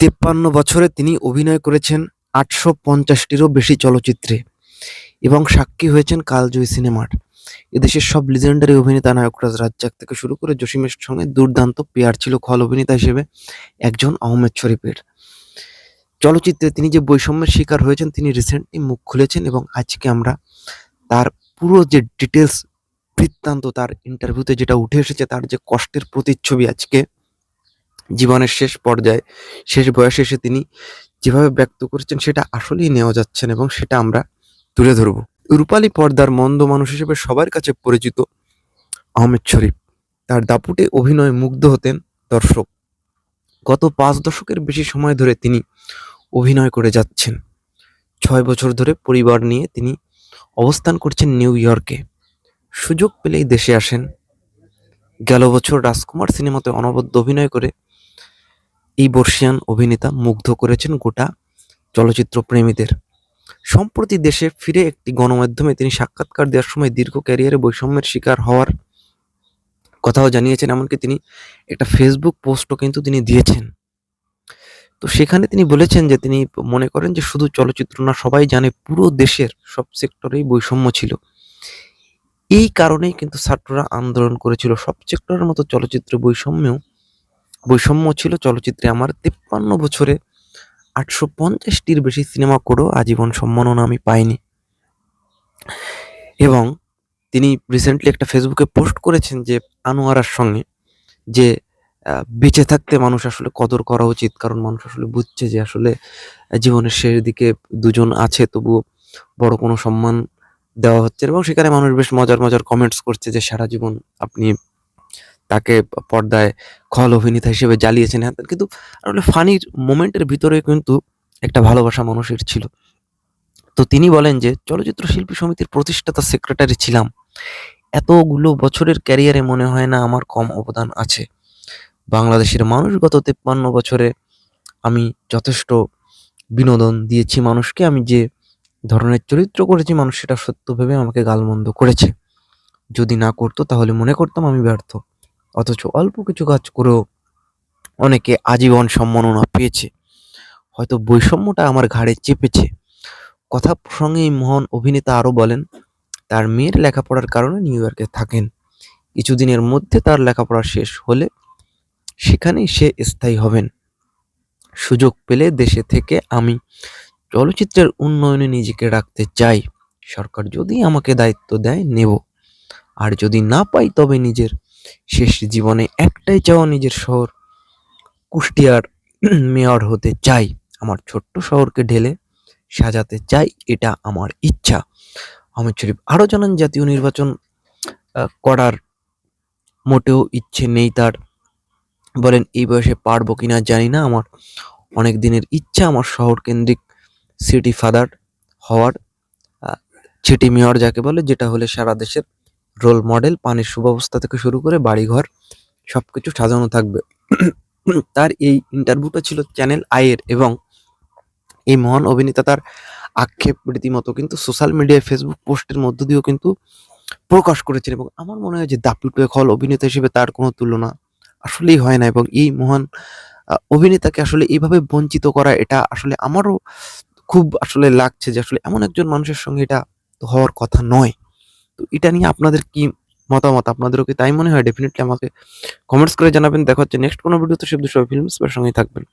তেপ্পান্ন বছরে তিনি অভিনয় করেছেন আটশো পঞ্চাশটিরও বেশি চলচ্চিত্রে এবং সাক্ষী হয়েছেন কালজয়ী সিনেমার। এদেশের সব লিজেন্ডারি অভিনেতা নায়করাজ রাজ্জাক থেকে শুরু করে জসিমের সঙ্গে দুর্দান্ত পেয়ার ছিল খল অভিনেতা হিসেবে একজন আহমেদ শরীফের। চলচ্চিত্রে তিনি যে বৈষম্যের শিকার হয়েছেন, তিনি রিসেন্টলি মুখ খুলেছেন এবং আজকে আমরা তার পুরো যে ডিটেলস বৃত্তান্ত তার ইন্টারভিউতে যেটা উঠে এসেছে, তার যে কষ্টের প্রতিচ্ছবি আজকে জীবনের শেষ পর্যায়ে, শেষ বয়সে এসে তিনি যেভাবে ব্যক্ত করেছেন, সেটা আসলেই নেওয়া যাচ্ছে না এবং সেটা আমরা তুলে ধরব। রূপালী পর্দার মন্দ মানুষ হিসেবে সবার কাছে পরিচিত আহমেদ শরীফ। তার দাপুটে অভিনয়ে মুগ্ধ হতেন দর্শক। গত পাঁচ দশকের বেশি সময় ধরে তিনি অভিনয় করে যাচ্ছেন। ছয় বছর ধরে পরিবার নিয়ে তিনি অবস্থান করছেন নিউ ইয়র্কে। সুযোগ পেলেই দেশে আসেন। গেল বছর রাজকুমার সিনেমাতে অনবদ্য অভিনয় করে এই বর্ষিয়ান অভিনেতা মুগ্ধ করেছেন গোটা চলচ্চিত্র প্রেমীদের। সম্প্রতি দেশে ফিরে একটি গণমাধ্যমে তিনি সাক্ষাৎকার দেওয়ার সময় দীর্ঘ ক্যারিয়ারে বৈষম্যের শিকার হওয়ার কথাও জানিয়েছেন, এমনকি তিনি একটা ফেসবুক পোস্টও কিন্তু তিনি দিয়েছেন। তো সেখানে তিনি বলেছেন যে, তিনি মনে করেন যে, শুধু চলচ্চিত্র না, সবাই জানে পুরো দেশের সব সেক্টরেই বৈষম্য ছিল। এই কারণেই কিন্তু ছাত্ররা আন্দোলন করেছিল। সব সেক্টরের মতো চলচ্চিত্র বৈষম্যেও বৈষম্য ছিল চলচ্চিত্রে আমার তিপ্পান্ন বছরে আটশো পঞ্চাশটির বেশি সিনেমা করেও আজীবন সম্মাননা আমি পাইনি। এবং তিনি রিসেন্টলি একটা ফেসবুকে পোস্ট করেছেন যে আনোয়ারার সঙ্গে যে বেঁচে থাকতে মানুষ আসলে কদর করা উচিত, কারণ মানুষ আসলে বুঝছে যে আসলে জীবনের শেষ দিকে দুজন আছে, তবুও বড় কোনো সম্মান দেওয়া হচ্ছে এবং সেখানে মানুষ বেশ মজার মজার কমেন্টস করছে যে সারা জীবন আপনি তাকে পর্দায় খল অভিনেতা হিসেবে জ্বালিয়েছেন। হ্যাঁ কিন্তু আসলে ফানির মোমেন্টের ভিতরে কিন্তু একটা ভালোবাসা মানুষের ছিল। তো তিনি বলেন যে, চলচ্চিত্র শিল্পী সমিতির প্রতিষ্ঠাতা সেক্রেটারি ছিলাম। এতগুলো বছরের ক্যারিয়ারে মনে হয় না আমার কম অবদান আছে। বাংলাদেশের মানুষ গত তেপ্পান্ন বছরে আমি যথেষ্ট বিনোদন দিয়েছি। মানুষকে আমি যে ধরনের চরিত্র করেছি, মানুষ সেটা সত্য ভেবে আমাকে গালমন্দ করেছে। যদি না করতো তাহলে মনে করতাম আমি ব্যর্থ। অথচ অল্প কিছু কাজ করেও অনেকে আজীবন সম্মাননা পেয়েছে। হয়তো বৈষম্যটা আমার ঘাড়ে চেপেছে। কথা প্রসঙ্গে মহান অভিনেতা আরও বলেন, তার মেয়ের লেখাপড়ার কারণে নিউ ইয়র্কে থাকেন। কিছুদিনের মধ্যে তার লেখাপড়া শেষ হলে সেখানেই সে স্থায়ী হবেন। সুযোগ পেলে দেশে থেকে আমি চলচ্চিত্রের উন্নয়নে নিজেকে রাখতে চাই। সরকার যদি আমাকে দায়িত্ব দেয়, নেব। আর যদি না পাই, তবে নিজের শেষ জীবনে একটাই চাওয়া নিজের শহর। কুষ্টিয়ার মেয়র হতে চাই আমার ছোট্ট শহরকে ঢেলে, সাজাতে চাই এটা আমার ইচ্ছা। আহমেদ শরীফ, আরও জানান জাতীয় নির্বাচন করার মোটেও ইচ্ছে নেই তার। বলেন, এই বয়সে পারব কিনা জানি না, আমার অনেক দিনের ইচ্ছা আমার শহর কেন্দ্রিক সিটি ফাদার হওয়ার সিটি মেয়র যাকে বলে, যেটা হলে সারা দেশের রোল মডেল পানির সুব্যবস্থা থেকে শুরু করে বাড়িঘর সব কিছু সাজানো থাকবে। তার এই ইন্টারভিউটা ছিল চ্যানেল আইয়ের এবং এই মহান অভিনেতা তার আক্ষেপ রীতিমতো কিন্তু সোশ্যাল মিডিয়ায় ফেসবুক পোস্টের মধ্য দিয়েও কিন্তু প্রকাশ করেছেন এবং আমার মনে হয় যে দাপুটে হল অভিনেতা হিসেবে তার কোনো তুলনা আসলেই হয় না এবং এই মহান অভিনেতাকে আসলে এইভাবে বঞ্চিত করা এটা আসলে আমারও খুব আসলে লাগছে যে আসলে এমন একজন মানুষের সঙ্গে এটা হওয়ার কথা নয়। তো এটা নিয়ে আপনাদের কি মতামত? আপনাদেরও কি তাই মনে হয়? ডেফিনেটলি আমাকে কমেন্টস করে জানাবেন। দেখা হচ্ছে নেক্সট কোনো ভিডিও ভিডিওতে দুশো ফিল্মস সঙ্গেই থাকবেন।